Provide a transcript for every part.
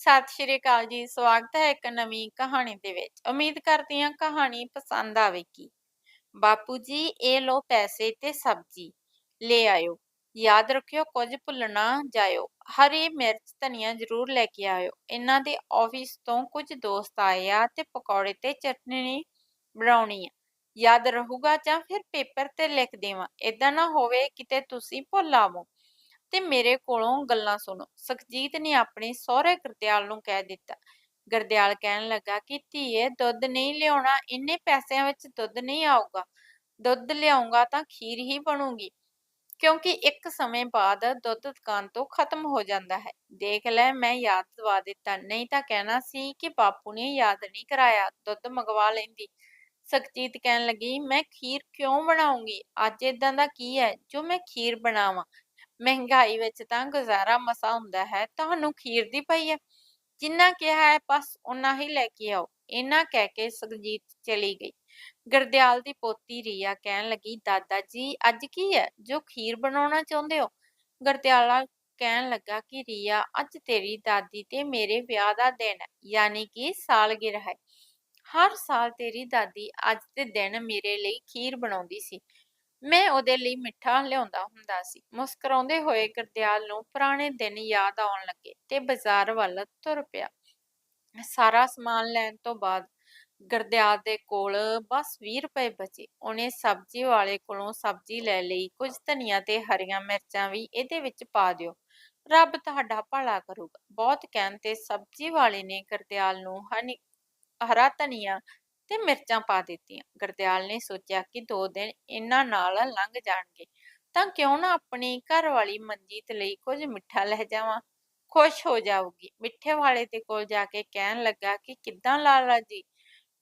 ਸਤਿ ਸ਼੍ਰੀ ਅਕਾਲ ਜੀ, ਸਵਾਗਤ ਹੈ ਇੱਕ ਨਵੀਂ ਕਹਾਣੀ ਦੇ ਵਿੱਚ। ਉਮੀਦ ਕਰਦੀ ਹਾਂ ਕਹਾਣੀ ਪਸੰਦ ਆਵੇਗੀ। ਬਾਪੂ ਜੀ, ਇਹ ਲੋ ਪੈਸੇ ਤੇ ਸਬਜ਼ੀ, ਲੈ ਆਇਓ। ਯਾਦ ਰੱਖਿਓ, ਕੁਝ ਭੁੱਲਣਾ ਜਾਇਓ। ਹਰੀ ਮਿਰਚ ਧਨੀਆ ਜ਼ਰੂਰ ਲੈ ਕੇ ਆਇਓ। ਇਹਨਾਂ ਦੇ ਆਫਿਸ ਤੋਂ ਕੁਝ ਦੋਸਤ ਆਏ ਆ ਤੇ ਪਕੌੜੇ ਤੇ ਚਟਨੀ ਬਣਾਉਣੀ ਆ। ਯਾਦ ਰਹੂਗਾ ਜਾਂ ਫਿਰ ਪੇਪਰ ਤੇ ਲਿਖ ਦੇਵਾਂ। ਇਦਾਂ ਨਾ ਹੋਵੇ ਕਿਤੇ ਤੁਸੀਂ ਭੁੱਲ ਆਵੋ। ਤੇ ਮੇਰੇ ਕੋਲੋਂ ਗੱਲਾਂ ਸੁਣੋ। ਸੁਖਜੀਤ ਨੇ ਆਪਣੇ ਸਹੁਰੇ ਗੁਰਦਿਆਲ ਨੂੰ ਕਹਿ ਦਿੱਤਾ। ਗੁਰਦਿਆਲ ਕਹਿਣ ਲੱਗਾ ਕਿ, ਧੀਏ, ਦੁੱਧ ਨਹੀਂ ਲਿਆਉਣਾ, ਇੰਨੇ ਪੈਸਿਆਂ ਵਿੱਚ ਦੁੱਧ ਨਹੀਂ ਆਊਗਾ। ਦੁੱਧ ਲਿਆਉਂਗਾ ਤਾਂ ਖੀਰ ਹੀ ਬਣੂਗੀ, ਕਿਉਂਕਿ ਇੱਕ ਸਮੇਂ ਬਾਅਦ ਦੁੱਧ ਦੁਕਾਨ ਤੋਂ ਖਤਮ ਹੋ ਜਾਂਦਾ ਹੈ। ਦੇਖ ਲੈ, ਮੈਂ ਯਾਦ ਦਵਾ ਦਿੱਤਾ। ਨਹੀਂ ਤਾਂ ਕਹਿਣਾ ਸੀ ਕਿ ਬਾਪੂ ਨੇ ਯਾਦ ਨਹੀਂ ਕਰਾਇਆ, ਦੁੱਧ ਮੰਗਵਾ ਲੈਂਦੀ। ਸੁਖਜੀਤ ਕਹਿਣ ਲੱਗੀ, ਮੈਂ ਖੀਰ ਕਿਉਂ ਬਣਾਉਂਗੀ? ਅੱਜ ਇਦਾਂ ਦਾ ਕੀ ਹੈ? ਜੋ ਮੈਂ ਖੀਰ ਬਣਾਵਾਂ ਮਹਿੰਗਾਈ ਵਿੱਚ ਤਾਂ ਗੁਜ਼ਾਰਾ ਮਸਾ ਹੁੰਦਾ ਹੈ, ਤੁਹਾਨੂੰ ਖੀਰ ਦੀ ਪਈ ਹੈ। ਜਿੰਨਾ ਕਿਹਾ ਹੈ, ਬਸ ਉਨਾ ਹੀ ਲੈ ਕੇ ਆਓ। ਇਹਨਾਂ ਕਹਿ ਕੇ ਸੁਖਜੀਤ ਚਲੀ ਗਈ। ਗੁਰਦਿਆਲ ਦੀ ਪੋਤੀ ਰੀਆ ਕਹਿਣ ਲੱਗੀ, ਦਾਦਾ ਜੀ, ਅੱਜ ਕੀ ਹੈ? ਜੋ ਖੀਰ ਬਣਾਉਣਾ ਚਾਹੁੰਦੇ ਹੋ? ਗੁਰਦਿਆਲਾ ਕਹਿਣ ਲੱਗਾ ਕਿ, ਰੀਆ, ਅੱਜ ਤੇਰੀ ਦਾਦੀ ਤੇ ਮੇਰੇ ਵਿਆਹ ਦਾ ਦਿਨ ਹੈ, ਯਾਨੀ ਕਿ ਸਾਲਗਿਰਾ ਹੈ। ਹਰ ਸਾਲ ਤੇਰੀ ਦਾਦੀ ਅੱਜ ਦੇ ਦਿਨ ਮੇਰੇ ਲਈ ਖੀਰ ਬਣਾਉਂਦੀ ਸੀ। ਮੈਂ ਉਹਦੇ ਲਈ ਮਿੱਠਾ ਲਿਆਉਂਦਾ ਹੁੰਦਾ ਸੀ। ਮੁਸਕਰਾਉਂਦੇ ਹੋਏ ਗੁਰਦਿਆਲ ਨੂੰ ਪੁਰਾਣੇ ਦਿਨ ਯਾਦ ਆਉਣ ਲੱਗੇ ਤੇ ਬਾਜ਼ਾਰ ਵੱਲ ਤੁਰ ਪਿਆ। ਸਾਰਾ ਸਮਾਨ ਲੈਣ ਤੋਂ ਬਾਅਦ ਗੁਰਦਿਆਲ ਦੇ ਕੋਲ ਬਸ 20 ਰੁਪਏ ਬਚੇ। ਉਹਨੇ ਸਬਜ਼ੀ ਵਾਲੇ ਕੋਲੋਂ ਸਬਜ਼ੀ ਲੈ ਲਈ, ਕੁਝ ਧਨੀਆ ਤੇ ਹਰੀਆਂ ਮਿਰਚਾਂ ਵੀ ਇਹਦੇ ਵਿੱਚ ਪਾ ਦਿਓ। ਰੱਬ ਤੁਹਾਡਾ ਭਲਾ ਕਰੂਗਾ। ਬਹੁਤ ਕਹਿਣ ਤੇ ਸਬਜ਼ੀ ਵਾਲੇ ਨੇ ਗੁਰਦਿਆਲ ਨੂੰ ਹਨੀ, ਹਰਾ ਧਨੀਆ ਤੇ ਮਿਰਚਾਂ ਪਾ ਦਿੱਤੀਆਂ। ਗੁਰਦਿਆਲ ਨੇ ਸੋਚਿਆ ਕਿ ਦੋ ਦਿਨ ਇਹਨਾਂ ਨਾਲ ਲੰਘ ਜਾਣਗੇ। ਤਾਂ ਕਿਉਂ ਨਾ ਆਪਣੀ ਘਰ ਵਾਲੀ ਮਨਜੀਤ ਲਈ ਕੁਝ ਮਿੱਠਾ ਲੈ ਜਾਵਾਂ। ਖੁਸ਼ ਹੋ ਜਾਊਗੀ। ਮਿੱਠੇ ਵਾਲੇ ਦੇ ਕੋਲ ਜਾ ਕੇ ਕਹਿਣ ਲੱਗਾ ਕਿ ਕਿੱਦਾਂ ਲਾਲਾ ਜੀ?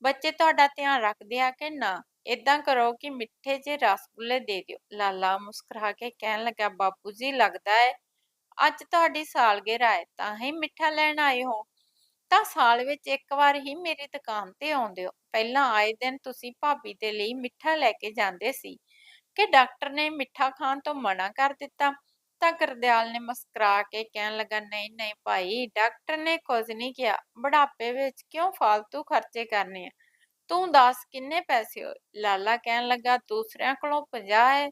ਬੱਚੇ ਤੁਹਾਡਾ ਧਿਆਨ ਰੱਖਦੇ ਆ ਕਿ ਨਾ? ਇਦਾਂ ਕਰੋ ਕਿ ਮਿੱਠੇ ਜੇ ਰਸਗੁੱਲੇ ਦੇ ਦਿਓ। ਲਾਲਾ ਮੁਸਕਰਾ ਕੇ ਕਹਿਣ ਲੱਗਾ, ਬਾਪੂ ਜੀ, ਲੱਗਦਾ ਹੈ ਅੱਜ ਤੁਹਾਡੀ ਸਾਲਗਿਰਾ ਹੈ ਤਾਂ ਹੀ ਮਿੱਠਾ ਲੈਣ ਆਏ ਹੋ। ਤਾਂ ਸਾਲ ਵਿੱਚ ਇੱਕ ਵਾਰ ਹੀ ਮੇਰੀ ਦੁਕਾਨ ਤੇ ਆਉਂਦੇ ਹੋ। ਪਹਿਲਾਂ ਆਏ ਦਿਨ ਤੁਸੀਂ ਭਾਬੀ ਦੇ ਲਈ ਮਿੱਠਾ ਲੈ ਕੇ ਜਾਂਦੇ ਸੀ ਕਿ ਡਾਕਟਰ ਨੇ ਮਿੱਠਾ ਖਾਣ ਤੋਂ ਮਨਾ ਕਰ ਦਿੱਤਾ। ਤਾਂ ਗੁਰਦਿਆਲ ਨੇ ਮੁਸਕਰਾ ਕੇ ਕਹਿਣ ਲੱਗਾ, ਨਹੀਂ ਨਹੀਂ ਭਾਈ, ਡਾਕਟਰ ਨੇ ਕੁਝ ਨਹੀਂ ਕਿਹਾ। ਬੁਢਾਪੇ ਵਿੱਚ ਕਿਉਂ ਫालतू ਖਰਚੇ ਕਰਨੇ ਆ? ਤੂੰ ਦੱਸ ਕਿੰਨੇ ਪੈਸੇ ਹੋਏ? ਲਾਲਾ ਕਹਿਣ ਲੱਗਾ, ਦੂਸਰਿਆਂ ਕੋਲੋਂ 50 ਹੈ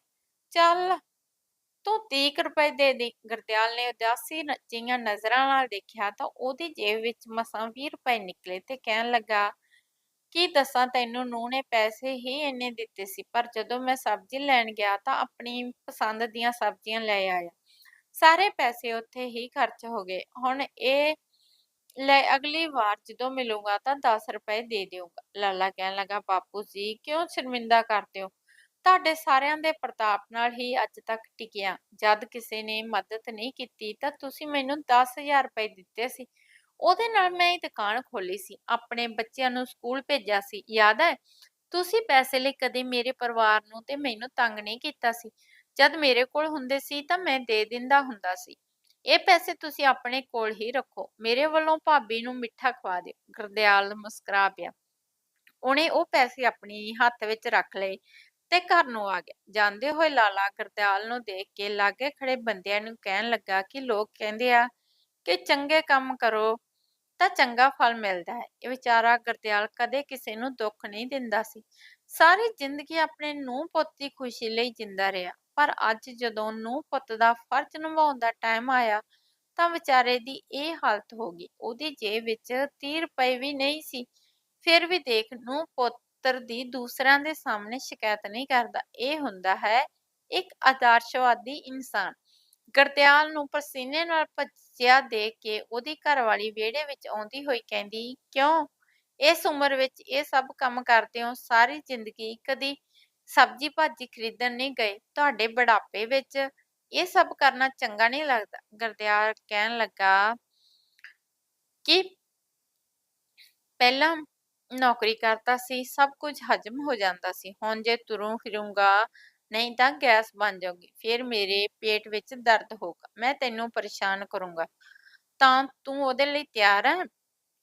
ਚੱਲ ਤੂੰ 30 ਰੁਪਏ ਦੇ ਦੇ। ਗੁਰਦਿਆਲ ਨੇ ਉਦਾਸੀ ਨ- ਜਿਹੀਆਂ ਨਜ਼ਰਾਂ ਨਾਲ ਦੇਖਿਆ ਤਾਂ ਉਹਦੀ ਜੇਬ ਵਿੱਚ ਮਸਾਂ 20 ਰੁਪਏ ਨਿਕਲੇ ਤੇ ਕਹਿਣ ਲੱਗਾ ਕੀ ਦੱਸਾਂ ਤੈਨੂੰ ਨੂੰਹ ਨੇ ਪੈਸੇ ਹੀ ਇੰਨੇ ਦਿੱਤੇ ਸੀ, ਪਰ ਜਦੋਂ ਮੈਂ ਸਬਜ਼ੀ ਲੈਣ ਗਿਆ ਤਾਂ ਆਪਣੀ ਪਸੰਦ ਦੀਆਂ ਸਬਜ਼ੀਆਂ ਲੈ ਆਇਆ। ਸਾਰੇ ਪੈਸੇ ਉੱਥੇ ਹੀ ਖਰਚ ਹੋ ਗਏ। ਹੁਣ ਇਹ ਲੈ ਅਗਲੀ ਵਾਰ ਜਦੋਂ ਮਿਲੂੰਗਾ ਤਾਂ 10 ਰੁਪਏ ਦੇ ਦਿਓਗਾ ਲਾਲਾ ਕਹਿਣ ਲੱਗਾ, ਬਾਪੂ ਜੀ, ਕਿਉਂ ਸ਼ਰਮਿੰਦਾ ਕਰਦੇ ਹੋ? ਤੁਹਾਡੇ ਸਾਰਿਆਂ ਦੇ ਪ੍ਰਤਾਪ ਨਾਲ ਹੀ ਅੱਜ ਤੱਕ ਟਿਕਿਆ। ਜਦ ਕਿਸੇ ਨੇ ਮਦਦ ਨਹੀਂ ਕੀਤੀ ਤਾਂ ਤੁਸੀਂ ਮੈਨੂੰ 10000 ਰੁਪਏ ਦਿੱਤੇ ਸੀ। ਉਹਦੇ ਨਾਲ ਮੈਂ ਇਹ ਦੁਕਾਨ ਖੋਲੀ ਸੀ, ਆਪਣੇ ਬੱਚਿਆਂ ਨੂੰ ਸਕੂਲ ਭੇਜਿਆ ਸੀ, ਯਾਦ ਹੈ? ਤੁਸੀਂ ਪੈਸੇ ਲਈ ਕਦੇ ਮੇਰੇ ਪਰਿਵਾਰ ਨੂੰ ਤੇ ਮੈਨੂੰ ਤੰਗ ਨਹੀਂ ਕੀਤਾ ਸੀ? ਜਦ ਮੇਰੇ ਕੋਲ ਹੁੰਦੇ ਸੀ ਤਾਂ ਮੈਂ ਦੇ ਦਿੰਦਾ ਹੁੰਦਾ ਸੀ। ਇਹ ਪੈਸੇ ਤੁਸੀਂ ਆਪਣੇ ਕੋਲ ਹੀ ਰੱਖੋ, ਮੇਰੇ ਵੱਲੋਂ ਭਾਬੀ ਨੂੰ ਮਿੱਠਾ ਖਵਾ ਦਿਓ, ਗੁਰਦਿਆਲ ਮੁਸਕਰਾ ਪਿਆ। ਉਹਨੇ ਉਹ ਪੈਸੇ ਆਪਣੀ ਹੱਥ ਵਿੱਚ ਰੱਖ ਲਏ ਤੇ ਘਰ ਨੂੰ ਆ ਗਿਆ। ਜਾਂਦੇ ਹੋਏ ਲਾਲਾ ਗੁਰਦਿਆਲ ਨੂੰ ਦੇਖ ਕੇ ਲਾਗੇ ਖੜੇ ਬੰਦਿਆਂ ਨੂੰ ਕਹਿਣ ਲੱਗਾ ਕਿ ਲੋਕ ਕਹਿੰਦੇ ਆ ਕਿ ਚੰਗੇ ਕੰਮ ਕਰੋ ਤਾਂ ਚੰਗਾ ਫਲ ਮਿਲਦਾ ਹੈ। ਇਹ ਵਿਚਾਰਾ ਗੁਰਦਿਆਲ ਕਦੇ ਕਿਸੇ ਨੂੰ ਦੁੱਖ ਨਹੀਂ ਦਿੰਦਾ ਸੀ। ਸਾਰੀ ਜ਼ਿੰਦਗੀ ਆਪਣੇ ਨੂੰ ਪੁੱਤ ਦੀ ਖੁਸ਼ੀ ਲਈ ਜਿੰਦਾ ਰਿਹਾ। ਪਰ ਅੱਜ ਜਦੋਂ ਨੂੰ ਪੁੱਤ ਦਾ ਫਰਜ਼ ਨਿਭਾਉਣ ਦਾ ਟਾਈਮ ਆਇਆ, ਤਾਂ ਵਿਚਾਰੇ ਦੀ ਇਹ ਹਾਲਤ ਹੋ ਗਈ। ਉਹਦੀ ਜੇਬ ਵਿੱਚ 30 ਰੁਪਏ ਵੀ ਨਹੀਂ ਸੀ। ਫਿਰ ਵੀ ਦੇਖ ਨੂੰ ਪੁੱਤਰ ਦੀ ਦੂਸਰਿਆਂ ਦੇ ਸਾਹਮਣੇ ਸ਼ਿਕਾਇਤ ਨਹੀਂ ਕਰਦਾ। ਇਹ ਹੁੰਦਾ ਹੈ, ਇੱਕ ਆਦਰਸ਼ਵਾਦੀ ਇਨਸਾਨ। ਗਰਦਿਆਲ ਨੂੰ ਪਸੀਨੇ ਨਾਲ ਭੱਜਿਆ ਦੇਖ ਕੇ ਉਹਦੀ ਘਰਵਾਲੀ ਵਿਹੜੇ ਵਿੱਚ ਆਉਂਦੀ ਹੋਈ ਕਹਿੰਦੀ, ਕਿਉਂ? ਇਸ ਉਮਰ ਵਿੱਚ ਇਹ ਸਭ ਕੰਮ ਕਰਦੇ ਹੋ, ਸਾਰੀ ਜ਼ਿੰਦਗੀ ਕਦੀ ਸਬਜ਼ੀ ਭਾਜੀ ਖਰੀਦਣ ਨਹੀਂ ਗਏ, ਤੁਹਾਡੇ ਬੁਢਾਪੇ ਵਿੱਚ ਇਹ ਸਭ ਕਰਨਾ ਚੰਗਾ ਨਹੀਂ ਲੱਗਦਾ। ਗਰਦਿਆਲ ਕਹਿਣ ਲੱਗਾ, ਕਿ ਪਹਿਲਾਂ ਨੌਕਰੀ ਕਰਤਾ ਸੀ, ਸਭ ਕੁਝ ਹਜਮ ਹੋ ਜਾਂਦਾ ਸੀ, ਹੁਣ ਜੇ ਤੁਰੂੰ ਫਿਰੂੰਗਾ ਨਹੀਂ ਤਾਂ ਗੈਸ ਬਣ ਜਾਊਗੀ ਫਿਰ ਮੇਰੇ ਪੇਟ ਵਿੱਚ ਦਰਦ ਹੋਊਗਾ ਮੈਂ ਤੈਨੂੰ ਪਰੇਸ਼ਾਨ ਕਰੂੰਗਾ। ਤਾਂ ਤੂੰ ਉਹਦੇ ਲਈ ਤਿਆਰ ਹੈ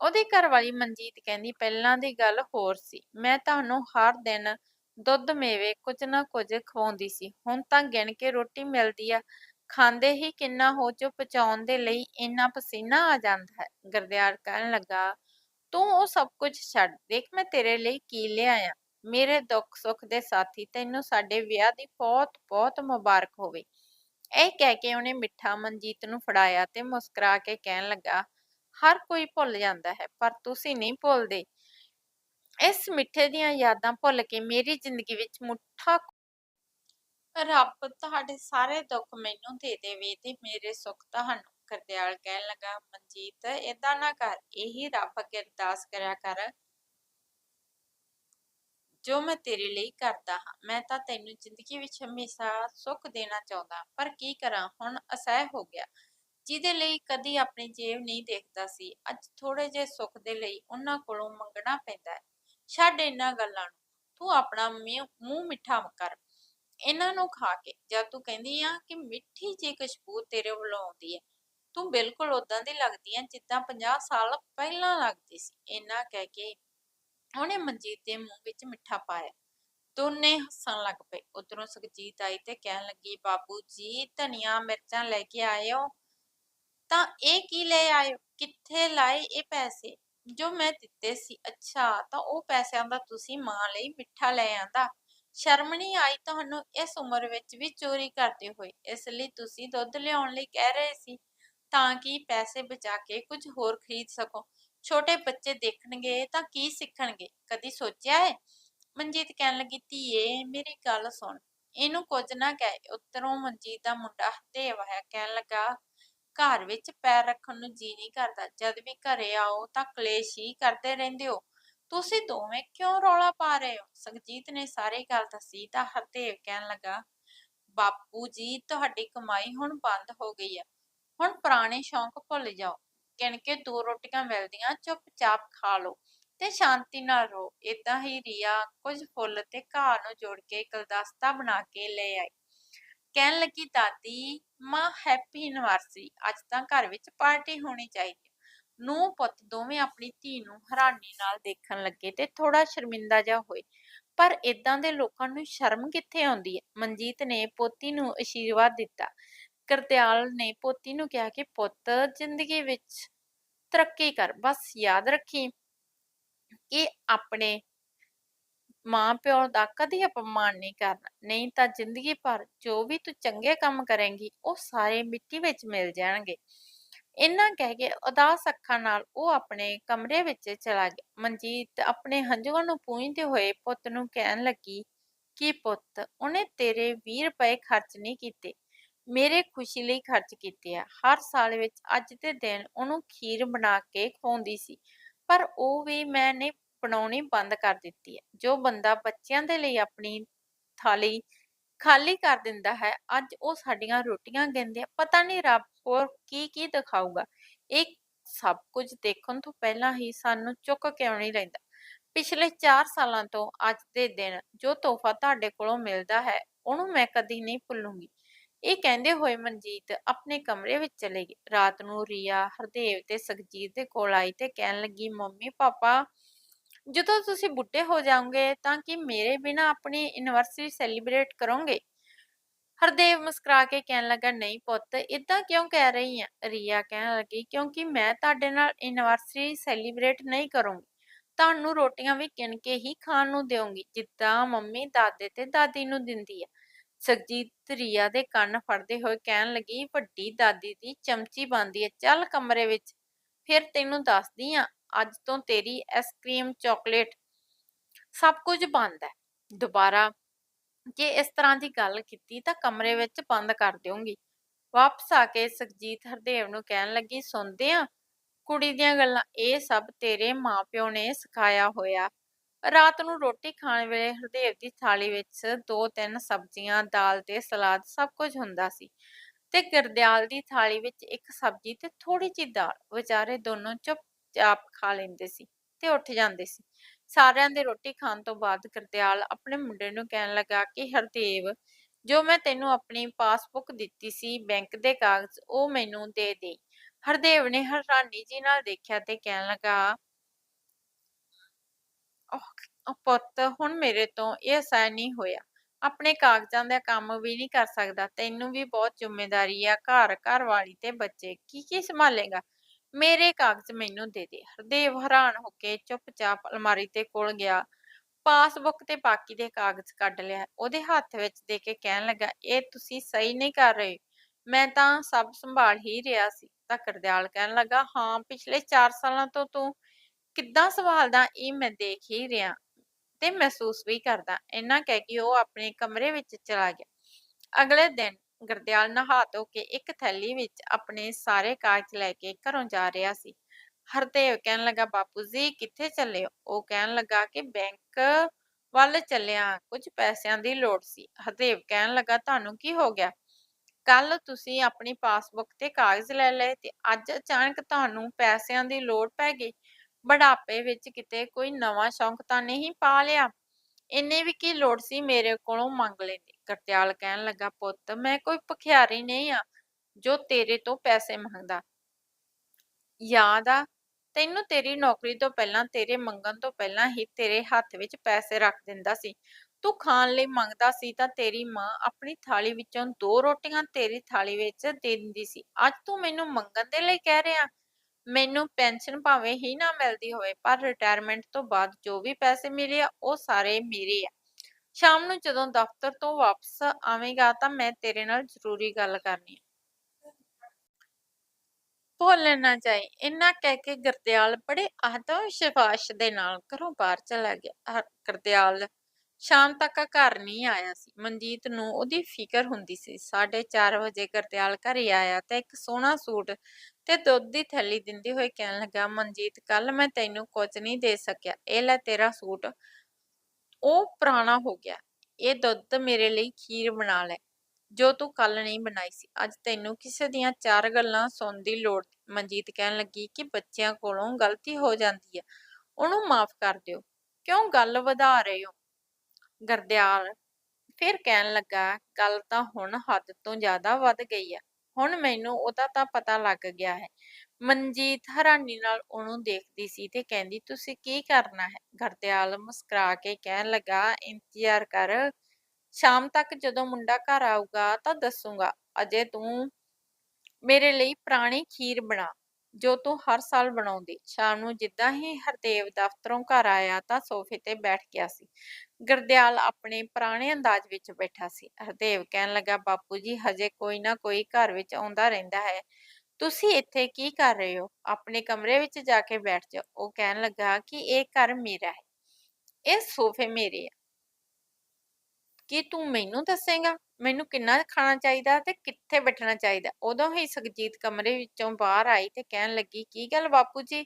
ਉਹਦੀ ਘਰਵਾਲੀ ਮਨਜੀਤ ਕਹਿੰਦੀ ਪਹਿਲਾਂ ਦੀ ਗੱਲ ਹੋਰ ਸੀ ਮੈਂ ਤੁਹਾਨੂੰ ਹਰ ਦਿਨ ਦੁੱਧ ਮੇਵੇ ਕੁਝ ਨਾ ਕੁਝ ਖਵਾਉਂਦੀ ਸੀ ਹੁਣ ਤਾਂ ਗਿਣ ਕੇ ਰੋਟੀ ਮਿਲਦੀ ਆ ਖਾਂਦੇ ਹੀ ਕਿੰਨਾ ਹੋ ਜੋ ਪਚਾਉਣ ਦੇ ਲਈ ਇੰਨਾ ਪਸੀਨਾ ਆ ਜਾਂਦਾ ਹੈ। ਗੁਰਦਿਆਲ ਕਹਿਣ ਲੱਗਾ ਤੂੰ ਉਹ ਸਭ ਕੁਝ ਛੱਡ ਦੇਖ ਮੈਂ ਤੇਰੇ ਲਈ ਕੀ ਲਿਆਇਆ? ਮੇਰੇ ਦੁੱਖ ਸੁੱਖ ਦੇ ਸਾਥੀ, ਤੈਨੂੰ ਸਾਡੇ ਵਿਆਹ ਦੀ ਬਹੁਤ ਬਹੁਤ ਮੁਬਾਰਕ ਹੋਵੇ। ਇਹ ਕਹਿ ਕੇ ਉਹਨੇ ਮਿੱਠਾ ਮਨਜੀਤ ਨੂੰ ਫੜਾਇਆ ਤੇ ਮੁਸਕਰਾ ਕੇ ਕਹਿਣ ਲੱਗਾ, ਹਰ ਕੋਈ ਭੁੱਲ ਜਾਂਦਾ ਹੈ, ਪਰ ਤੁਸੀਂ ਨਹੀਂ ਭੁੱਲਦੇ। ਇਸ ਮਿੱਠੇ ਦੀਆਂ ਯਾਦਾਂ ਭੁੱਲ ਕੇ ਮੇਰੀ ਜ਼ਿੰਦਗੀ ਵਿੱਚ ਮੁੱਠਾ ਰੱਬ ਤੁਹਾਡੇ ਸਾਰੇ ਦੁੱਖ ਮੈਨੂੰ ਦੇ ਦੇਵੇ ਤੇ ਮੇਰੇ ਸੁੱਖ ਤੁਹਾਨੂੰ ਕਰਦਿਆਲ, ਕਹਿਣ ਲੱਗਾ ਮਨਜੀਤ। ਏਦਾਂ ਨਾ ਕਰ, ਇਹੀ ਰੱਬ ਅੱਗੇ ਅਰਦਾਸ ਕਰਿਆ ਕਰ ਜੋ ਮੈਂ ਤੇਰੇ ਲਈ ਕਰਦਾ ਹਾਂ, ਮੈਂ ਤਾਂ ਤੈਨੂੰ ਜ਼ਿੰਦਗੀ ਵਿੱਚ ਹਮੇਸ਼ਾ ਸੁੱਖ ਦੇਣਾ ਚਾਹੁੰਦਾ ਪਰ ਕੀ ਕਰਾਂ, ਹੁਣ ਅਸਹਿ ਹੋ ਗਿਆ। ਜਿਹਦੇ ਲਈ ਕਦੀ ਆਪਣੀ ਜੇਬ ਨਹੀਂ ਦੇਖਦਾ ਸੀ, ਅੱਜ ਥੋੜੇ ਜਿਹੇ ਸੁੱਖ ਦੇ ਲਈ ਉਹਨਾਂ ਕੋਲੋਂ ਮੰਗਣਾ ਪੈਂਦਾ ਹੈ। ਛੱਡ ਇਹਨਾਂ ਗੱਲਾਂ ਨੂੰ, ਤੂੰ ਆਪਣਾ ਮੀਂਹ- ਮੂੰਹ ਮਿੱਠਾ ਕਰ। ਇਹਨਾਂ ਨੂੰ ਖਾ ਕੇ, ਜਦ ਤੂੰ ਕਹਿੰਦੀ ਆ ਕਿ ਮਿੱਠੀ ਜਿਹੀ ਖੁਸ਼ਬੂ ਤੇਰੇ ਵੱਲੋਂ ਆਉਂਦੀ ਹੈ, ਤੂੰ ਬਿਲਕੁਲ ਉਦਾਂ ਦੀ ਲੱਗਦੀ ਹੈ ਜਿੱਦਾਂ 50 ਸਾਲ ਪਹਿਲਾਂ ਲੱਗਦੀ ਸੀ। ਇਹਨਾਂ ਕਹਿ ਕੇ ਉਹਨੇ ਮਨਜੀਤ ਦੇ ਮੂੰਹ ਵਿੱਚ ਮਿੱਠਾ ਪਾਇਆ। ਦੋਨੇ ਹੱਸਣ ਲੱਗ ਪਏ। ਉਧਰੋਂ ਸੁਖਜੀਤ ਆਈ ਤੇ ਕਹਿਣ ਲੱਗੀ, ਬਾਬੂ ਜੀ, ਧਨੀਆ ਮਿਰਚਾਂ ਲੈ ਕੇ ਆਇਓ। ਤਾਂ ਇਹ ਕੀ ਲੈ ਆਇਓ? ਕਿੱਥੇ ਲਾਏ ਇਹ ਪੈਸੇ? ਜੋ ਮੈਂ ਦਿੱਤੇ ਸੀ। ਅੱਛਾ, ਤਾਂ ਉਹ ਪੈਸਿਆਂ ਦਾ ਤੁਸੀਂ ਮਾਂ ਲਈ ਮਿੱਠਾ ਲੈ ਆਂਦਾ। ਸ਼ਰਮ ਨਹੀਂ ਆਈ ਤੁਹਾਨੂੰ ਇਸ ਉਮਰ ਵਿੱਚ ਵੀ ਚੋਰੀ ਕਰਦੇ ਹੋਏ। ਇਸ ਲਈ ਤੁਸੀਂ ਦੁੱਧ ਲਿਆਉਣ ਲਈ ਕਹਿ ਰਹੇ ਸੀ। ਤਾਂ ਕਿ ਪੈਸੇ ਬਚਾ ਕੇ ਕੁਝ ਹੋਰ ਖਰੀਦ ਸਕੋ। ਛੋਟੇ ਬੱਚੇ ਦੇਖਣਗੇ ਤਾਂ ਕੀ ਸਿੱਖਣਗੇ? ਕਦੀ ਸੋਚਿਆ ਹੈ? ਮਨਜੀਤ ਕਹਿਣ ਲੱਗੀ, ਧੀਏ, ਮੇਰੀ ਗੱਲ ਸੁਣ। ਇਹਨੂੰ ਕੁਝ ਨਾ ਕਹਿ। ਉੱਤਰੋਂ ਮਨਜੀਤ ਦਾ ਮੁੰਡਾ ਹਤੇਵ ਹੈ। ਕਹਿਣ ਲੱਗਾ, ਘਰ ਵਿੱਚ ਪੈਰ ਰੱਖਣ ਨੂੰ ਜੀ ਨਹੀਂ ਕਰਦਾ। ਜਦ ਵੀ ਘਰੇ ਆਓ ਤਾਂ ਕਲੇਸ਼ ਹੀ ਕਰਦੇ ਰਹਿੰਦੇ ਹੋ। ਤੁਸੀਂ ਦੋਵੇਂ ਕਿਉਂ ਰੌਲਾ ਪਾ ਰਹੇ ਹੋ? ਸੰਗਜੀਤ ਨੇ ਸਾਰੀ ਗੱਲ ਦੱਸੀ ਤਾਂ ਹਰਦੇਵ ਕਹਿਣ ਲੱਗਾ, ਬਾਪੂ ਜੀ, ਤੁਹਾਡੀ ਕਮਾਈ ਹੁਣ ਬੰਦ ਹੋ ਗਈ ਆ ਹੁਣ ਪੁਰਾਣੇ ਸ਼ੌਂਕ ਭੁੱਲ ਜਾਓ। ਕਿਣ ਕੇ ਦੋ ਰੋਟੀਆਂ ਮਿਲਦੀਆਂ, ਚੁੱਪਚਾਪ ਖਾ ਲਓ ਤੇ ਸ਼ਾਂਤੀ ਨਾਲ ਰਹੋ। ਇਦਾਂ ਹੀ ਰੀਆ ਕੁਝ ਫੁੱਲ ਤੇ ਘਾਹ ਨੂੰ ਜੋੜ ਕੇ ਗੁਲਦਸਤਾ ਬਣਾ ਕੇ ਲੈ ਆਈ। ਕਹਿਣ ਲੱਗੀ, ਦਾਦੀ, ਮਾਂ ਹੈਪੀ ਐਨਵਰਸਰੀ ਅੱਜ ਤਾਂ ਘਰ ਵਿੱਚ ਪਾਰਟੀ ਹੋਣੀ ਚਾਹੀਦੀ ਨੂੰ ਪੁੱਤ ਦੋਵੇਂ ਆਪਣੀ ਧੀ ਨੂੰ ਹੈਰਾਨੀ ਨਾਲ ਦੇਖਣ ਲੱਗੇ ਤੇ ਥੋੜਾ ਸ਼ਰਮਿੰਦਾ ਜਿਹਾ ਹੋਏ। ਪਰ ਇਦਾਂ ਦੇ ਲੋਕਾਂ ਨੂੰ ਸ਼ਰਮ ਕਿੱਥੇ ਆਉਂਦੀ ਹੈ ਮਨਜੀਤ ਨੇ ਪੋਤੀ ਨੂੰ ਅਸ਼ੀਰਵਾਦ ਦਿੱਤਾ। ਕਰਦਿਆਲ ਨੇ ਪੋਤੀ ਨੂੰ ਕਿਹਾ ਕਿ, ਪੁੱਤ, ਜ਼ਿੰਦਗੀ ਵਿੱਚ ਤਰੱਕੀ ਕਰ, ਬਸ ਯਾਦ ਰੱਖੀ ਕਿ ਆਪਣੇ ਮਾਂ ਪਿਓ ਦਾ ਕਦੇ ਅਪਮਾਨ ਨਹੀਂ ਕਰਨਾ, ਨਹੀਂ ਤਾਂ ਜ਼ਿੰਦਗੀ ਭਰ ਜੋ ਵੀ ਤੂੰ ਚੰਗੇ ਕੰਮ ਕਰੇਂਗੀ, ਉਹ ਸਾਰੇ ਮਿੱਟੀ ਵਿੱਚ ਮਿਲ ਜਾਣਗੇ। ਇੰਨਾ ਕਹਿ ਕੇ ਉਦਾਸ ਅੱਖਾਂ ਨਾਲ ਉਹ ਆਪਣੇ ਕਮਰੇ ਵਿੱਚ ਚਲਾ ਗਿਆ। ਮਨਜੀਤ ਆਪਣੇ ਹੰਝੂਆਂ ਨੂੰ ਪੂੰਝਦੇ ਹੋਏ ਪੁੱਤ ਨੂੰ ਕਹਿਣ ਲੱਗੀ ਕਿ, ਪੁੱਤ, ਉਹਨੇ ਤੇਰੇ 20 ਰੁਪਏ ਖਰਚ ਨਹੀਂ ਕੀਤੇ। ਮੇਰੇ ਖੁਸ਼ੀ ਲਈ ਖਰਚ ਕੀਤੇ ਆ। ਹਰ ਸਾਲ ਵਿੱਚ ਅੱਜ ਦੇ ਦਿਨ ਉਹਨੂੰ ਖੀਰ ਬਣਾ ਕੇ ਖਵਾਉਂਦੀ ਸੀ, ਪਰ ਉਹ ਵੀ ਮੈਂ ਬਣਾਉਣੀ ਬੰਦ ਕਰ ਦਿੱਤੀ ਹੈ ਜੋ ਬੰਦਾ ਬੱਚਿਆਂ ਦੇ ਲਈ ਆਪਣੀ ਥਾਲੀ ਖਾਲੀ ਕਰ ਦਿੰਦਾ ਹੈ, ਅੱਜ ਉਹ ਸਾਡੀਆਂ ਰੋਟੀਆਂ ਗਿਣਦੇ ਆ। ਪਤਾ ਨਹੀਂ ਰੱਬ ਹੋਰ ਕੀ ਕੀ ਦਿਖਾਊਗਾ। ਇਹ ਸਭ ਕੁਝ ਦੇਖਣ ਤੋਂ ਪਹਿਲਾਂ ਹੀ ਸਾਨੂੰ ਚੁੱਕ ਕਿਉਂ ਨਹੀਂ ਲੈਂਦਾ? ਪਿਛਲੇ 4 ਸਾਲਾਂ ਤੋਂ ਅੱਜ ਦੇ ਦਿਨ ਜੋ ਤੋਹਫਾ ਤੁਹਾਡੇ ਕੋਲੋਂ ਮਿਲਦਾ ਹੈ, ਉਹਨੂੰ ਮੈਂ ਕਦੀ ਨਹੀਂ ਭੁੱਲੂਗੀ। ਇਹ ਕਹਿੰਦੇ ਹੋਏ ਮਨਜੀਤ ਆਪਣੇ ਕਮਰੇ ਵਿੱਚ ਚਲੇ ਗਏ। ਰਾਤ ਨੂੰ ਰੀਆ, ਹਰਦੇਵ ਤੇ ਸੁਖਜੀਤ ਦੇ ਕੋਲ ਆਈ ਤੇ ਕਹਿਣ ਲੱਗੀ, ਮੰਮੀ, ਪਾਪਾ, ਜਦੋਂ ਤੁਸੀਂ ਬੁੱਢੇ ਹੋ ਜਾਓਗੇ ਤਾਂ ਕਿ ਮੇਰੇ ਬਿਨਾ ਆਪਣੀ ਐਨਵਰਸਰੀ ਸੈਲੀਬ੍ਰੇਟ ਕਰੋਗੇ? ਹਰਦੇਵ ਮੁਸਕਰਾ ਕੇ ਕਹਿਣ ਲੱਗਾ, ਨਹੀਂ ਪੁੱਤ ਇਦਾਂ ਕਿਉਂ ਕਹਿ ਰਹੀ ਆ? ਰੀਆ ਕਹਿਣ ਲੱਗੀ, ਕਿਉਂਕਿ ਮੈਂ ਤੁਹਾਡੇ ਨਾਲ ਐਨਵਰਸਰੀ ਸੈਲੀਬ੍ਰੇਟ ਨਹੀਂ ਕਰੂੰਗੀ। ਤੁਹਾਨੂੰ ਰੋਟੀਆਂ ਵੀ ਕਿਣ ਕੇ ਹੀ ਖਾਣ ਨੂੰ ਦੇਵਾਂਗੀ ਜਿੱਦਾਂ ਮੰਮੀ, ਦਾਦੇ ਤੇ ਦਾਦੀ ਨੂੰ ਦਿੰਦੀ ਆ। ਸੁਖਜੀਤ ਰੀਆ ਦੇ ਕੰਨ ਫੜਦੇ ਹੋਏ ਕਹਿਣ ਲੱਗੀ, ਵੱਡੀ ਦਾਦੀ ਦੀ ਚਮਚੀ ਬੰਦੀ ਹੈ ਚੱਲ ਕਮਰੇ ਵਿੱਚ। ਫਿਰ ਤੈਨੂੰ ਦੱਸਦੀ ਆ, ਅੱਜ ਤੋਂ ਤੇਰੀ ਆਈਸਕ੍ਰੀਮ ਚਾਕਲੇਟ ਸਭ ਕੁਝ ਬੰਦ ਹੈ ਦੁਬਾਰਾ ਜੇ ਇਸ ਤਰ੍ਹਾਂ ਦੀ ਗੱਲ ਕੀਤੀ ਤਾਂ ਕਮਰੇ ਵਿੱਚ ਬੰਦ ਕਰ ਦਿਓਗੀ ਵਾਪਸ ਆ ਕੇ ਸੁਖਜੀਤ ਹਰਦੇਵ ਨੂੰ ਕਹਿਣ ਲੱਗੀ, ਸੁਣਦੇ ਆ? ਕੁੜੀ ਦੀਆਂ ਗੱਲਾਂ, ਇਹ ਸਭ ਤੇਰੇ ਮਾਪਿਓ ਨੇ ਸਿਖਾਇਆ ਹੋਇਆ। ਰਾਤ ਨੂੰ ਰੋਟੀ ਖਾਣ ਵੇਲੇ ਹਰਦੇਵ ਦੀ ਥਾਲੀ ਵਿੱਚ ਦੋ ਤਿੰਨ ਸਬਜ਼ੀਆਂ, ਦਾਲ ਤੇ ਸਲਾਦ ਸਭ ਕੁਝ ਹੁੰਦਾ ਸੀ ਤੇ ਗੁਰਦਿਆਲ ਦੀ ਥਾਲੀ ਵਿੱਚ ਇੱਕ ਸਬਜ਼ੀ ਤੇ ਥੋੜੀ ਜਿਹੀ ਦਾਲ। ਵਿਚਾਰੇ ਦੋਨੋਂ ਚੁੱਪਚਾਪ ਖਾ ਲੈਂਦੇ ਸੀ ਤੇ ਉੱਠ ਜਾਂਦੇ ਸੀ। ਸਾਰਿਆਂ ਦੇ ਰੋਟੀ ਖਾਣ ਤੋਂ ਬਾਅਦ ਗੁਰਦਿਆਲ ਆਪਣੇ ਮੁੰਡੇ ਨੂੰ ਕਹਿਣ ਲੱਗਾ ਕਿ, ਹਰਦੇਵ, ਜੋ ਮੈਂ ਤੈਨੂੰ ਆਪਣੀ ਪਾਸਬੁੱਕ ਦਿੱਤੀ ਸੀ ਬੈਂਕ ਦੇ ਕਾਗਜ਼, ਉਹ ਮੈਨੂੰ ਦੇ ਦੇ। ਹਰਦੇਵ ਨੇ ਹੈਰਾਨੀ ਜੀ ਨਾਲ ਦੇਖਿਆ ਤੇ ਕਹਿਣ ਲੱਗਾ ਉਹ ਪੁੱਤ, ਹੁਣ ਮੇਰੇ ਤੋਂ ਇਹ ਅਸਹਿ ਨਹੀਂ ਹੋਇਆ। ਆਪਣੇ ਕਾਗਜ਼ਾਂ ਦਾ ਕੰਮ ਵੀ ਨਹੀਂ ਕਰ ਸਕਦਾ। ਤੈਨੂੰ ਵੀ ਬਹੁਤ ਜ਼ਿੰਮੇਵਾਰੀ ਆ ਘਰ ਘਰ ਵਾਲੀ ਤੇ ਬੱਚੇ। ਕੀ ਕੀ ਸੰਭਾਲੇਗਾ? ਮੇਰੇ ਕਾਗਜ਼ ਮੈਨੂੰ ਦੇ ਦੇ। ਹਰਦੇਵ ਹੈਰਾਨ ਹੋ ਕੇ ਚੁੱਪਚਾਪ ਅਲਮਾਰੀ ਤੇ ਕੋਲ ਗਿਆ। ਪਾਸਬੁੱਕ ਤੇ ਬਾਕੀ ਦੇ ਕਾਗਜ਼ ਕੱਢ ਲਿਆ। ਉਹਦੇ ਹੱਥ ਵਿੱਚ ਦੇ ਕੇ ਕਹਿਣ ਲੱਗਾ, ਇਹ ਤੁਸੀਂ ਸਹੀ ਨਹੀਂ ਕਰ ਰਹੇ। ਮੈਂ ਤਾਂ ਸਭ ਸੰਭਾਲ ਹੀ ਰਿਹਾ ਸੀ। ਤਾਂ ਕਰਦਿਆਲ ਕਹਿਣ ਲੱਗਾ, ਹਾਂ, ਪਿਛਲੇ 4 ਸਾਲਾਂ ਤੋਂ ਤੂੰ ਕਿੱਦਾਂ ਸੰਭਾਲਦਾ ਇਹ ਮੈਂ ਦੇਖ ਹੀ ਰਿਹਾ ਤੇ ਮਹਿਸੂਸ ਵੀ ਕਰਦਾ। ਇੰਨਾ ਕਹਿ ਕੇ ਉਹ ਆਪਣੇ ਕਮਰੇ ਵਿੱਚ ਚਲਾ ਗਿਆ। ਅਗਲੇ ਦਿਨ ਗਰਦਿਆਲ ਨਹਾ ਧੋ ਕੇ ਇੱਕ ਥੈਲੀ ਵਿੱਚ ਆਪਣੇ ਸਾਰੇ ਕਾਗਜ਼ ਲੈ ਕੇ ਘਰੋਂ ਜਾ ਰਿਹਾ ਸੀ। ਹਰਦੇਵ ਕਹਿਣ ਲੱਗਾ, ਬਾਪੂ ਜੀ, ਕਿੱਥੇ ਚੱਲੇ ਹੋ? ਉਹ ਕਹਿਣ ਲੱਗਾ ਕਿ, ਬੈਂਕ ਵੱਲ ਚੱਲਿਆ। ਕੁਝ ਪੈਸਿਆਂ ਦੀ ਲੋੜ ਸੀ। ਹਰਦੇਵ ਕਹਿਣ ਲੱਗਾ, ਤੁਹਾਨੂੰ ਕੀ ਹੋ ਗਿਆ? ਕੱਲ ਤੁਸੀਂ ਆਪਣੀ ਪਾਸਬੁੱਕ ਤੇ ਕਾਗਜ਼ ਲੈ ਲਏ ਤੇ ਅੱਜ ਅਚਾਨਕ ਤੁਹਾਨੂੰ ਪੈਸਿਆਂ ਦੀ ਲੋੜ ਪੈ ਗਈ। ਬੁਢਾਪੇ ਵਿੱਚ ਕਿਤੇ ਕੋਈ ਨਵਾਂ ਸ਼ੌਂਕ ਤਾਂ ਨਹੀਂ ਪਾ ਲਿਆ। ਇੰਨੇ ਵੀ ਕੀ ਲੋੜ ਸੀ ਮੇਰੇ ਕੋਲੋਂ ਮੰਗ ਲੈਂਦੀ ਕਰਤਿਆਲ ਕਹਿਣ ਲੱਗਾ, ਪੁੱਤ, ਮੈਂ ਕੋਈ ਭਖਿਆਰੀ ਨਹੀਂ ਆ ਜੋ ਤੇਰੇ ਤੋਂ ਪੈਸੇ ਮੰਗਦਾ। ਯਾਦ ਆ, ਤੈਨੂੰ ਤੇਰੀ ਨੌਕਰੀ ਤੋਂ ਪਹਿਲਾਂ, ਤੇਰੇ ਮੰਗਣ ਤੋਂ ਪਹਿਲਾਂ ਹੀ ਤੇਰੇ ਹੱਥ ਵਿੱਚ ਪੈਸੇ ਰੱਖ ਦਿੰਦਾ ਸੀ। ਤੂੰ ਖਾਣ ਲਈ ਮੰਗਦਾ ਸੀ ਤਾਂ ਤੇਰੀ ਮਾਂ ਆਪਣੀ ਥਾਲੀ ਵਿੱਚੋਂ ਦੋ ਰੋਟੀਆਂ ਤੇਰੀ ਥਾਲੀ ਵਿੱਚ ਦੇ ਦਿੰਦੀ ਸੀ। ਅੱਜ ਤੂੰ ਮੈਨੂੰ ਮੰਗਣ ਦੇ ਲਈ ਕਹਿ ਰਿਹਾ। ਮੈਨੂੰ ਪੈਨਸ਼ਨ ਭਾਵੇਂ ਹੀ ਨਾ ਮਿਲਦੀ ਹੋਵੇ, ਪਰ ਰਿਟਾਇਰਮੈਂਟ ਤੋਂ ਬਾਅਦ ਜੋ ਵੀ ਪੈਸੇ ਮਿਲੇ ਆ, ਉਹ ਸਾਰੇ ਮੇਰੇ ਆ। ਸ਼ਾਮ ਨੂੰ ਜਦੋਂ ਦਫ਼ਤਰ ਤੋਂ ਵਾਪਸ ਆਵੇਂਗਾ, ਤਾਂ ਮੈਂ ਤੇਰੇ ਨਾਲ ਜ਼ਰੂਰੀ ਗੱਲ ਕਰਨੀ ਆ। ਭੁੱਲ ਨਾ ਜਾਏ ਇੰਨਾ ਕਹਿ ਕੇ ਗਰਦਿਆਲ ਬੜੇ ਆਤਮ ਵਿਸ਼ਵਾਸ ਦੇ ਨਾਲ ਘਰੋਂ ਬਾਹਰ ਚਲਾ ਗਿਆ। ਗਰਦਿਆਲ, ਸ਼ਾਮ ਤੱਕ ਘਰ ਨਹੀਂ ਆਇਆ ਸੀ। ਮਨਜੀਤ ਨੂੰ ਉਹਦੀ ਫਿਕਰ ਹੁੰਦੀ ਸੀ। 4:30 ਵਜੇ ਗਰਦਿਆਲ ਘਰੇ ਆਇਆ ਤੇ ਇੱਕ ਸੋਹਣਾ ਸੂਟ ਤੇ ਦੁੱਧ ਦੀ ਥੈਲੀ ਦਿੰਦੀ ਹੋਈ ਕਹਿਣ ਲੱਗਾ, ਮਨਜੀਤ ਕੱਲ ਮੈਂ ਤੈਨੂੰ ਕੁਝ ਨਹੀਂ ਦੇ ਸਕਿਆ। ਇਹ ਲੈ ਤੇਰਾ ਸੂਟ। ਉਹ ਪੁਰਾਣਾ ਹੋ ਗਿਆ। ਇਹ ਦੁੱਧ ਮੇਰੇ ਲਈ ਖੀਰ ਬਣਾ ਲੈ, ਜੋ ਤੂੰ ਕੱਲ ਨਹੀਂ ਬਣਾਈ ਸੀ। ਅੱਜ ਤੈਨੂੰ ਕਿਸੇ ਦੀਆਂ ਚਾਰ ਗੱਲਾਂ ਸੁਣਨ ਦੀ ਲੋੜ ਮਨਜੀਤ ਕਹਿਣ ਲੱਗੀ ਕਿ ਬੱਚਿਆਂ ਕੋਲੋਂ ਗਲਤੀ ਹੋ ਜਾਂਦੀ ਹੈ ਉਹਨੂੰ ਮਾਫ ਕਰ ਦਿਓ। ਕਿਉਂ ਗੱਲ ਵਧਾ ਰਹੇ ਹੋ? ਗਰਦਿਆਲ ਫਿਰ ਕਹਿਣ ਲੱਗਾ, ਗੱਲ ਤਾਂ ਹੁਣ ਹੱਦ ਤੋਂ ਜ਼ਿਆਦਾ ਵੱਧ ਗਈ ਹੈ ਹੁਣ ਮੈਨੂੰ ਉਹਦਾ ਤਾਂ ਪਤਾ ਲੱਗ ਗਿਆ ਹੈ। ਮਨਜੀਤ ਹੈਰਾਨੀ ਨਾਲ ਉਹਨੂੰ ਦੇਖਦੀ ਸੀ ਤੇ ਕਹਿੰਦੀ, ਤੁਸੀਂ ਕੀ ਕਰਨਾ ਹੈ? ਗਰਦਿਆਲ ਮੁਸਕਰਾ ਕੇ ਕਹਿਣ ਲੱਗਾ, ਇੰਤਜ਼ਾਰ ਕਰ। ਸ਼ਾਮ ਤੱਕ ਜਦੋਂ ਮੁੰਡਾ ਘਰ ਆਊਗਾ ਤਾਂ ਦੱਸੂਗਾ। ਅਜੇ ਤੂੰ ਮੇਰੇ ਲਈ ਪੁਰਾਣੀ ਖੀਰ ਬਣਾ। ਜੋ ਤੂੰ ਹਰ ਸਾਲ ਬਣਾਉਂਦੀ, ਸ਼ਾਮ ਨੂੰ ਜਿੱਦਾਂ ਹੀ ਹਰਦੇਵ ਦਫ਼ਤਰੋਂ ਘਰ ਆਇਆ ਤਾਂ ਸੋਫੇ ਤੇ ਬੈਠ ਗਿਆ ਸੀ। ਗਰਦਿਆਲ ਆਪਣੇ ਪੁਰਾਣੇ ਅੰਦਾਜ਼ ਵਿੱਚ ਬੈਠਾ ਸੀ। ਹਰਦੇਵ ਕਹਿਣ ਲੱਗਾ, ਬਾਪੂ ਜੀ, ਹਜੇ ਕੋਈ ਨਾ ਕੋਈ ਘਰ ਵਿੱਚ ਆਉਂਦਾ ਰਹਿੰਦਾ ਹੈ। ਤੁਸੀਂ ਇੱਥੇ ਕੀ ਕਰ ਰਹੇ ਹੋ? ਆਪਣੇ ਕਮਰੇ ਵਿੱਚ ਜਾ ਕੇ ਬੈਠ ਜਾਓ। ਉਹ ਕਹਿਣ ਲੱਗਾ ਕਿ ਇਹ ਘਰ ਮੇਰਾ ਹੈ। ਇਹ ਸੋਫੇ ਮੇਰੇ ਆ। ਕੀ ਤੂੰ ਮੈਨੂੰ ਦੱਸੇਗਾ? ਮੈਨੂੰ ਕਿੰਨਾ ਖਾਣਾ ਚਾਹੀਦਾ ਤੇ ਕਿੱਥੇ ਬੈਠਣਾ ਚਾਹੀਦਾ। ਉਦੋਂ ਹੀ ਸੁਖਜੀਤ ਕਮਰੇ ਵਿੱਚੋਂ ਬਾਹਰ ਆਈ ਤੇ ਕਹਿਣ ਲੱਗੀ, ਕੀ ਗੱਲ ਬਾਪੂ ਜੀ?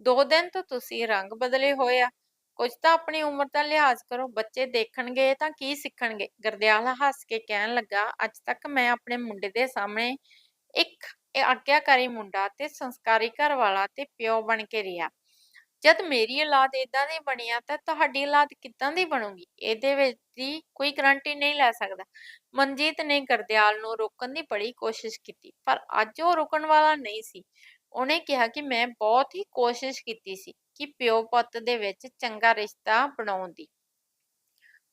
ਦੋ ਦਿਨ ਤੋਂ ਤੁਸੀਂ ਰੰਗ ਬਦਲੇ ਹੋਏ ਆ। ਕੁਝ ਤਾਂ ਆਪਣੀ ਉਮਰ ਦਾ ਲਿਹਾਜ਼ ਕਰੋ। ਬੱਚੇ ਦੇਖਣਗੇ ਤਾਂ ਕੀ ਸਿੱਖਣਗੇ? ਗਰਦਿਆਲ ਹੱਸ ਕੇ ਕਹਿਣ ਲੱਗਾ, ਅੱਜ ਤੱਕ ਮੈਂ ਆਪਣੇ ਮੁੰਡੇ ਦੇ ਸਾਹਮਣੇ ਇੱਕ ਆਗਿਆਕਾਰੀ ਮੁੰਡਾ ਤੇ ਸੰਸਕਾਰੀ ਘਰ ਵਾਲਾ ਤੇ ਪਿਓ ਬਣ ਕੇ ਰਿਹਾ। ਜਦ ਮੇਰੀ ਔਲਾਦ ਇਦਾਂ ਦੀ ਬਣੀ ਆ, ਤਾਂ ਤੁਹਾਡੀ ਔਲਾਦ ਕਿੱਦਾਂ ਦੀ ਬਣੂਗੀ? ਇਹਦੇ ਵਿੱਚ ਦੀ ਕੋਈ ਗਰੰਟੀ ਨਹੀਂ ਲੈ ਸਕਦਾ। ਮਨਜੀਤ ਨੇ ਗਰਦਿਆਲ ਨੂੰ ਰੋਕਣ ਦੀ ਬੜੀ ਕੋਸ਼ਿਸ਼ ਕੀਤੀ, ਪਰ ਅੱਜ ਉਹ ਰੁਕਣ ਵਾਲਾ ਨਹੀਂ ਸੀ। ਉਹਨੇ ਕਿਹਾ ਕਿ ਮੈਂ ਬਹੁਤ ਹੀ ਕੋਸ਼ਿਸ਼ ਕੀਤੀ ਸੀ ਕਿ ਪਿਓ ਪੁੱਤ ਦੇ ਵਿੱਚ ਚੰਗਾ ਰਿਸ਼ਤਾ ਬਣਾਉਣ ਦੀ।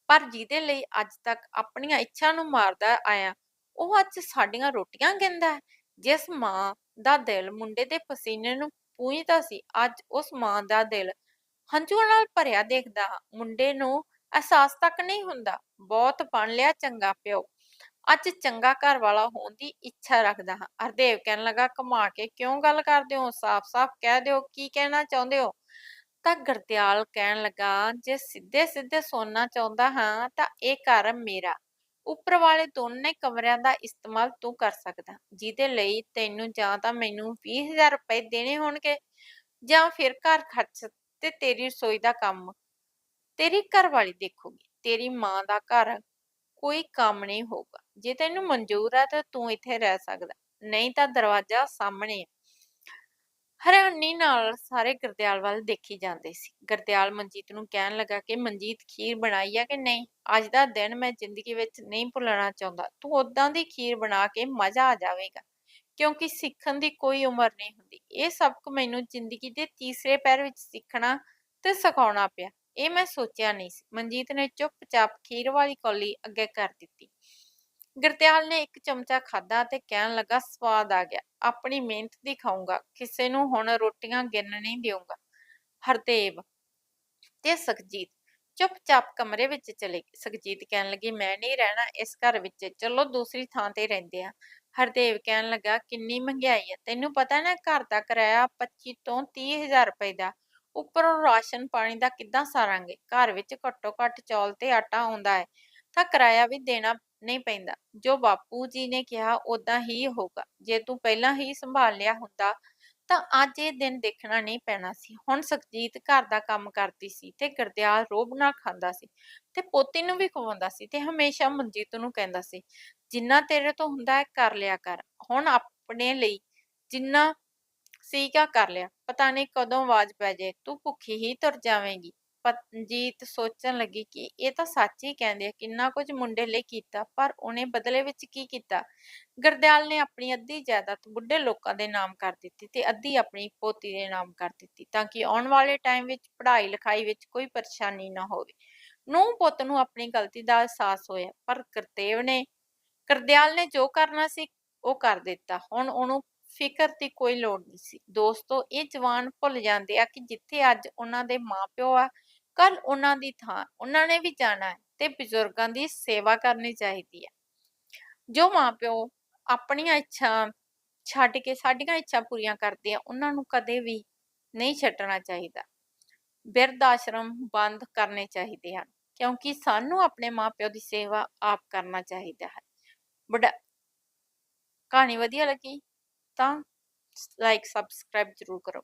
ਪਰ ਜਿਹਦੇ ਲਈ ਅੱਜ ਤੱਕ ਆਪਣੀਆਂ ਇੱਛਾ ਨੂੰ ਮਾਰਦਾ ਆਇਆ, ਉਹ ਅੱਜ ਸਾਡੀਆਂ ਰੋਟੀਆਂ ਗਿੰਦਾ ਜਿਸ ਮਾਂ ਦਾ ਦਿਲ ਮੁੰਡੇ ਦੇ ਪਸੀਨੇ ਨੂੰ ਪੂੰਝਦਾ ਸੀ। ਅੱਜ ਉਸ ਮਾਂ ਦਾ ਦਿਲ ਹੰਝੂਆਂ ਨਾਲ ਭਰਿਆ ਦੇਖਦਾ ਹਾਂ। ਮੁੰਡੇ ਨੂੰ ਅਹਿਸਾਸ ਤੱਕ ਨਹੀਂ ਹੁੰਦਾ। ਬਹੁਤ ਬਣ ਲਿਆ ਚੰਗਾ ਪਿਓ। ਅੱਜ ਚੰਗਾ ਘਰ ਵਾਲਾ ਹੋਣ ਦੀ ਇੱਛਾ ਰੱਖਦਾ ਹਾਂ। ਹਰਦੇਵ ਕਹਿਣ ਲੱਗਾ ਕਮਾ ਕੇ ਕਿਉਂ ਗੱਲ ਕਰਦੇ ਹੋ? ਸਾਫ਼-ਸਾਫ਼ ਕਹਿ ਦਿਓ, ਕੀ ਕਹਿਣਾ ਚਾਹੁੰਦੇ ਹੋ? ਤਾਂ ਗਰਦਿਆਲ ਕਹਿਣ ਲੱਗਾ, ਜੇ ਸਿੱਧੇ ਸਿੱਧੇ ਸੋਨਾ ਚਾਹੁੰਦਾ ਹਾਂ ਤਾਂ ਇਹ ਘਰ ਮੇਰਾ। ਉੱਪਰ ਵਾਲੇ ਦੋਨੇ ਕਮਰਿਆਂ ਦਾ ਇਸਤੇਮਾਲ ਤੂੰ ਕਰ ਸਕਦਾ, ਜਿਹਦੇ ਲਈ ਤੈਨੂੰ ਜਾਂ ਤਾਂ ਮੈਨੂੰ 20000 ਰੁਪਏ ਦੇਣੇ ਹੋਣਗੇ ਜਾਂ ਫਿਰ ਘਰ ਖਰਚ ਤੇ ਤੇਰੀ ਰਸੋਈ ਦਾ ਕੰਮ। ਤੇਰੀ ਘਰਵਾਲੀ ਦੇਖੂਗੀ, ਤੇਰੀ ਮਾਂ ਦਾ ਘਰ ਕੋਈ ਕੰਮ ਨਹੀਂ ਹੋਊਗਾ। ਜੇ ਤੈਨੂੰ ਮਨਜ਼ੂਰ ਹੈ ਤਾਂ ਤੂੰ ਇੱਥੇ ਰਹਿ ਸਕਦਾ, ਨਹੀਂ ਤਾਂ ਦਰਵਾਜ਼ਾ ਸਾਹਮਣੇ ਹੈ ਹੈਰਾਨੀ ਨਾਲ ਸਾਰੇ ਗੁਰਦਿਆਲ ਵੱਲ ਦੇਖੀ ਜਾਂਦੇ ਸੀ। ਗਰਦਿਆਲ ਮਨਜੀਤ ਨੂੰ ਕਹਿਣ ਲੱਗਾ ਕਿ ਮਨਜੀਤ ਖੀਰ ਬਣਾਈ ਆ ਕਿ ਨਹੀਂ? ਅੱਜ ਦਾ ਦਿਨ ਮੈਂ ਜ਼ਿੰਦਗੀ ਵਿੱਚ ਨਹੀਂ ਭੁੱਲਣਾ ਚਾਹੁੰਦਾ। ਤੂੰ ਉਦਾਂ ਦੀ ਖੀਰ ਬਣਾ ਕੇ ਮਜ਼ਾ ਆ ਜਾਵੇਗਾ, ਕਿਉਂਕਿ ਸਿੱਖਣ ਦੀ ਕੋਈ ਉਮਰ ਨਹੀਂ ਹੁੰਦੀ। ਇਹ ਸਬਕ ਮੈਨੂੰ ਜ਼ਿੰਦਗੀ ਦੇ ਤੀਸਰੇ ਪੈਰ ਵਿੱਚ ਸਿੱਖਣਾ ਤੇ ਸਿਖਾਉਣਾ ਪਿਆ। ਇਹ ਮੈਂ ਸੋਚਿਆ ਨਹੀਂ ਸੀ। ਮਨਜੀਤ ਨੇ ਚੁੱਪਚਾਪ ਖੀਰ ਵਾਲੀ ਕੌਲੀ ਅੱਗੇ ਕਰ ਦਿੱਤੀ। ਗੁਰਦਿਆਲ ਨੇ ਇੱਕ ਚਮਚਾ ਖਾਧਾ ਤੇ ਕਹਿਣ ਲੱਗਾ, ਸਵਾਦ ਆ ਗਿਆ। ਆਪਣੀ ਮਿਹਨਤ ਦੀ ਖਾਊਂਗਾ ਕਿਸੇ ਨੂੰ ਹੁਣ ਰੋਟੀਆਂ ਗਿਣ ਨਹੀਂ ਦੇਊਂਗਾ। ਹਰਦੇਵ ਤੇ ਸੁਖਜੀਤ ਚੁੱਪਚਾਪ ਕਮਰੇ ਵਿੱਚ ਚਲੇ ਗਏ। ਸੁਖਜੀਤ ਕਹਿਣ ਲੱਗੀ, ਮੈਂ ਨਹੀਂ ਰਹਿਣਾ ਇਸ ਘਰ ਵਿੱਚ। ਚਲੋ ਦੂਸਰੀ ਥਾਂ ਤੇ ਰਹਿੰਦੇ ਆ ਹਰਦੇਵ ਕਹਿਣ ਲੱਗਾ, ਕਿੰਨੀ ਮਹਿੰਗਾਈ ਹੈ ਤੈਨੂੰ ਪਤਾ ਨਾ ਘਰ ਦਾ ਕਿਰਾਇਆ 25 ਤੋਂ 30 ਹਜ਼ਾਰ ਰੁਪਏ ਦਾ। ਉੱਪਰੋਂ ਰਾਸ਼ਨ ਪਾਣੀ ਦਾ ਕਿੱਦਾਂ ਸਾਰਾਂਗੇ? ਘਰ ਵਿੱਚ ਘੱਟੋ ਘੱਟ ਚੌਲ ਤੇ ਆਟਾ ਆਉਂਦਾ ਹੈ। ਤਾਂ ਕਿਰਾਇਆ ਵੀ ਦੇਣਾ ਨਹੀਂ ਪੈਂਦਾ। ਜੋ ਬਾਪੂ ਜੀ ਨੇ ਕਿਹਾ ਉਦਾਂ ਹੀ ਹੋਊਗਾ। ਜੇ ਤੂੰ ਪਹਿਲਾਂ ਹੀ ਸੰਭਾਲ ਲਿਆ ਹੁੰਦਾ, ਤਾਂ ਅੱਜ ਇਹ ਦਿਨ ਦੇਖਣਾ ਨਹੀਂ ਪੈਣਾ ਸੀ। ਹੁਣ ਸੁਖਜੀਤ ਘਰ ਦਾ ਕੰਮ ਕਰਦੀ ਸੀ ਤੇ ਗੁਰਦਿਆਲ ਰੋਬ ਨਾਲ ਖਾਂਦਾ ਸੀ ਤੇ ਪੋਤੀ ਨੂੰ ਵੀ ਖਵਾਉਂਦਾ ਸੀ ਤੇ ਹਮੇਸ਼ਾ ਮਨਜੀਤ ਨੂੰ ਕਹਿੰਦਾ ਸੀ, ਜਿੰਨਾ ਤੇਰੇ ਤੋਂ ਹੁੰਦਾ ਹੈ, ਕਰ ਲਿਆ ਕਰ। ਹੁਣ ਆਪਣੇ ਲਈ ਜਿੰਨਾ ਸੀਗਾ, ਕਰ ਲਿਆ। ਪਤਾ ਨਹੀਂ ਕਦੋਂ ਆਵਾਜ਼ ਪੈ ਜਾਏ। ਤੂੰ ਭੁੱਖੀ ਹੀ ਤੁਰ ਜਾਵੇਂਗੀ। ਪਤਜੀਤ ਸੋਚਣ ਲੱਗੀ ਕਿ ਇਹ ਤਾਂ ਸੱਚ ਹੀ ਕਹਿੰਦੇ ਆ, ਕਿੰਨਾ ਕੁਝ ਮੁੰਡੇ ਲਈ ਕੀਤਾ, ਪਰ ਉਹਨੇ ਬਦਲੇ ਵਿੱਚ ਕੀ ਕੀਤਾ? ਗਰਦਿਆਲ ਨੇ ਆਪਣੀ ਅੱਧੀ ਜਾਇਦਾਦ ਬੁੱਢੇ ਲੋਕਾਂ ਦੇ ਨਾਮ ਕਰ ਦਿੱਤੀ ਤੇ ਅੱਧੀ ਆਪਣੀ ਪੋਤੀ ਦੇ ਨਾਮ ਕਰ ਦਿੱਤੀ ਤਾਂ ਕਿ ਆਉਣ ਵਾਲੇ ਟਾਈਮ ਵਿੱਚ ਪੜ੍ਹਾਈ ਲਿਖਾਈ ਵਿੱਚ ਕੋਈ ਪਰੇਸ਼ਾਨੀ ਨਾ ਹੋਵੇ। ਨੂੰ ਪੁੱਤ ਨੂੰ ਆਪਣੀ ਗਲਤੀ ਦਾ ਅਹਿਸਾਸ ਹੋਇਆ, ਪਰ ਕਰਤੇਵ ਨੇ, ਕਰਦਿਆਲ ਨੇ ਜੋ ਕਰਨਾ ਸੀ ਉਹ ਕਰ ਦਿੱਤਾ। ਹੁਣ ਉਹਨੂੰ ਫਿਕਰ ਦੀ ਕੋਈ ਲੋੜ ਨਹੀਂ ਸੀ। ਦੋਸਤੋ, ਇਹ ਜਵਾਨ ਭੁੱਲ ਜਾਂਦੇ ਆ ਕਿ ਜਿੱਥੇ ਅੱਜ ਉਹਨਾਂ ਦੇ ਮਾਪਿਓ ਆ ਕੱਲ ਉਹਨਾਂ ਦੀ ਥਾਂ, ਉਹਨਾਂ ਨੇ ਵੀ ਜਾਣਾ ਹੈ ਤੇ ਬਜ਼ੁਰਗਾਂ ਦੀ ਸੇਵਾ ਕਰਨੀ ਚਾਹੀਦੀ ਹੈ। ਜੋ ਮਾਪਿਓ ਆਪਣੀਆਂ ਇੱਛਾ ਛੱਡ ਕੇ ਸਾਡੀਆਂ ਇੱਛਾ ਪੂਰੀਆਂ ਕਰਦੇ ਆ, ਉਹਨਾਂ ਨੂੰ ਕਦੇ ਵੀ ਨਹੀਂ ਛੱਡਣਾ ਚਾਹੀਦਾ। ਬਿਰਧ ਆਸ਼ਰਮ ਬੰਦ ਕਰਨੇ ਚਾਹੀਦੇ ਹਨ, ਕਿਉਂਕਿ ਸਾਨੂੰ ਆਪਣੇ ਮਾਪਿਓ ਦੀ ਸੇਵਾ ਆਪ ਕਰਨਾ ਚਾਹੀਦਾ ਹੈ। ਬੜਾ ਕਹਾਣੀ ਵਧੀਆ ਲੱਗੀ ਤਾਂ ਲਾਈਕ ਸਬਸਕ੍ਰਾਈਬ ਜ਼ਰੂਰ ਕਰੋ।